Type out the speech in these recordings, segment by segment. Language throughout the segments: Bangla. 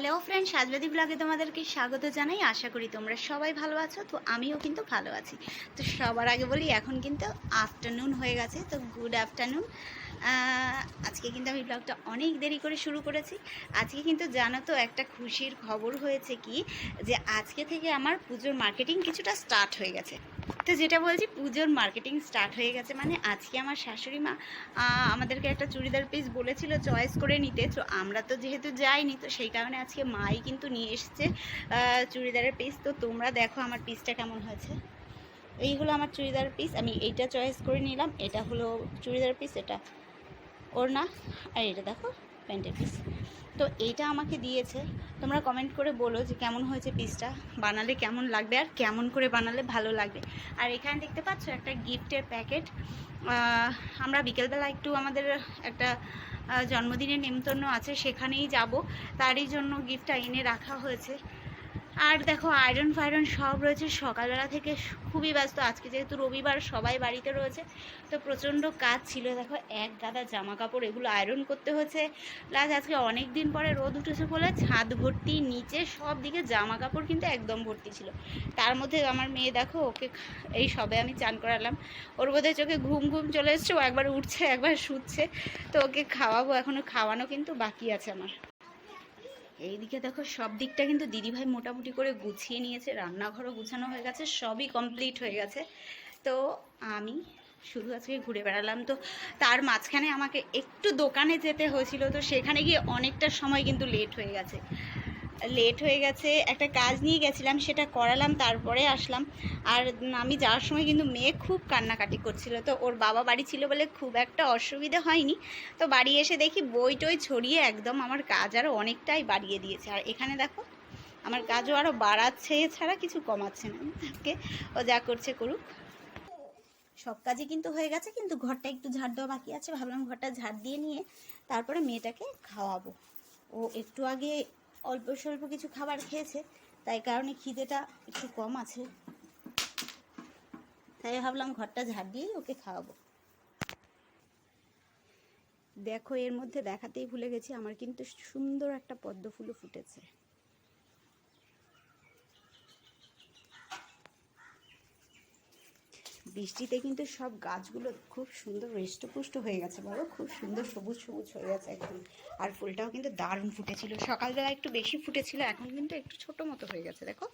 হ্যালো ফ্রেন্ড সাজবাদী ব্লগে তোমাদেরকে স্বাগত জানাই। আশা করি তোমরা সবাই ভালো আছো, তো আমিও কিন্তু ভালো আছি। তো সবার আগে বলি, এখন কিন্তু আফটারনুন হয়ে গেছে, তো গুড আফটারনুন আজকে কিন্তু আমি ব্লগটা অনেক দেরি করে শুরু করেছি। আজকে কিন্তু জানো তো, একটা খুশির খবর হয়েছে কি, যে আজকে থেকে আমার পুজোর মার্কেটিং কিছুটা স্টার্ট হয়ে গেছে। তো যেটা বলছি, পুজোর মার্কেটিং স্টার্ট হয়ে গেছে মানে আজকে আমার শাশুড়ি মা আমাদেরকে একটা চুড়িদার পিস বলেছিল চয়েস করে নিতে। তো আমরা তো যেহেতু যাইনি, তো সেই কারণে আজকে মাই কিন্তু নিয়ে এসছে চুড়িদারের পিস তো তোমরা দেখো আমার পিসটা কেমন হয়েছে। এই হলো আমার চুড়িদার পিস আমি এইটা চয়েস করে নিলাম, এটা হলো চুড়িদার পিস এটা ওর না আর এটা দেখো। প্যান্টের পিস তো এইটা আমাকে দিয়েছে। তোমরা কমেন্ট করে বলো যে কেমন হয়েছে পিসটা বানালে কেমন লাগবে আর কেমন করে বানালে ভালো লাগবে। আর এখানে দেখতে পাচ্ছ একটা গিফটের প্যাকেট আমরা বিকেলবেলা একটু আমাদের একটা জন্মদিনের নেমন্তন্ন আছে, সেখানেই যাব। তারই জন্য গিফটটা এনে রাখা হয়েছে। আর দেখো আয়রন ফায়রন সব রয়েছে। সকালবেলা থেকে খুবই ব্যস্ত। আজকে যেহেতু রবিবার, সবাই বাড়িতে রয়েছে। তো প্রচণ্ড কাজ ছিল। দেখো, এক গাদা জামা কাপড় এগুলো আয়রন করতে হয়েছে। প্লাস আজকে অনেক দিন পরে রোদ উঠেছে বলে ছাদ ভর্তি, নিচে সব দিকে জামা কাপড় কিন্তু একদম ভর্তি ছিল। তার মধ্যে আমার মেয়ে দেখো, ওকে এই সবে আমি চান করালাম। ওর বোধহয় চোখে ঘুম ঘুম চলে এসছে। ও একবার উঠছে, একবার শুচ্ছে। তো ওকে খাওয়াবো এখনও খাওয়ানো কিন্তু বাকি আছে আমার। এইদিকে দেখো সব দিকটা কিন্তু দিদিভাই মোটামুটি করে গুছিয়ে নিয়েছে, রান্নাঘরও গুছানো হয়ে গেছে, সবই কমপ্লিট হয়ে গেছে। তো আমি শুধু আজকে ঘুরে বেড়ালাম। তো তার মাঝখানে আমাকে একটু দোকানে যেতে হয়েছিল, তো সেখানে গিয়ে অনেকটা সময় কিন্তু লেট হয়ে গেছে। লেট হয়ে গেছে, একটা কাজ নিয়ে গেছিলাম, সেটা করালাম, তারপরে আসলাম। আর আমি যাওয়ার সময় কিন্তু মেয়ে খুব কান্নাকাটি করছিল, তো ওর বাবা বাড়ি ছিল বলে খুব একটা অসুবিধা হয়নি। তো বাড়ি এসে দেখি বই টই ছড়িয়ে একদম আমার কাজ আরও অনেকটাই বাড়িয়ে দিয়েছে। আর এখানে দেখো, আমার কাজও আরও বাড়াচ্ছে ছাড়া কিছু কমাচ্ছে না। তাকে ও যা করছে করুক। সব কাজই কিন্তু হয়ে গেছে, কিন্তু ঘরটা একটু ঝাড় দেওয়া বাকি আছে। ভাবলাম ঘরটা ঝাড় দিয়ে নিয়ে তারপরে মেয়েটাকে খাওয়াবো। ও একটু আগে অল্প স্বল্প কিছু খাবার খেয়েছে, তাই কারণে খিদেটা একটু কম আছে। তাই ভাবলাম ঘরটা ঝাড় দিয়েই ওকে খাওয়াবো। দেখো, এর মধ্যে দেখাতেই ভুলে গেছি, আমার কিন্তু সুন্দর একটা পদ্ম ফুলও ফুটেছে। বৃষ্টিতে কিন্তু সব গাছগুলো খুব সুন্দর হৃষ্টপুষ্ট হয়ে গেছে বলো, খুব সুন্দর সবুজ সবুজ হয়ে গেছে একদম। আর ফুলটাও কিন্তু দারুণ ফুটেছিল। সকালবেলা একটু বেশি ফুটেছিল, এখন কিন্তু একটু ছোট মতো হয়ে গেছে, দেখো।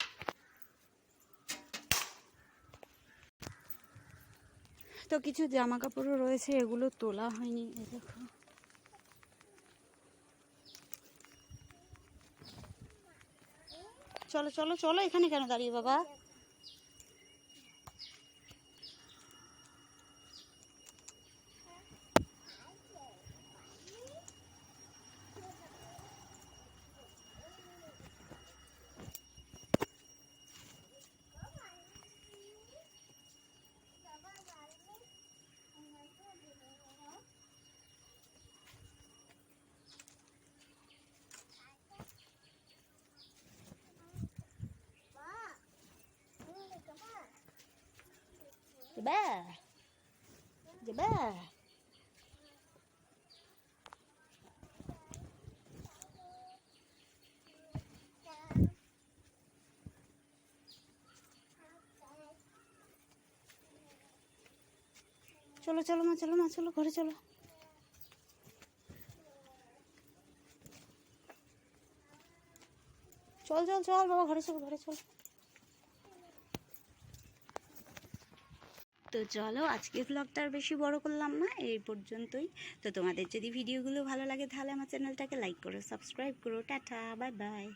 তো কিছু জামা কাপড়ও রয়েছে, এগুলো তোলা হয়নি দেখো। চলো চলো চলো এখানে কেন দাঁড়িয়ে বাবা? যাবা যাবা চলো চলো মা চলো মা, চলো ঘরে চলো। চল চল চল, বাবা, ঘরে চল ঘরে চল। তো চলো আজকে ব্লগটা আর বেশি বড় করলাম না, এই পর্যন্তই। তো তোমাদের যদি ভিডিওগুলো ভালো লাগে তাহলে আমার চ্যানেলটাকে লাইক করো সাবস্ক্রাইব করো, টাটা বাই বাই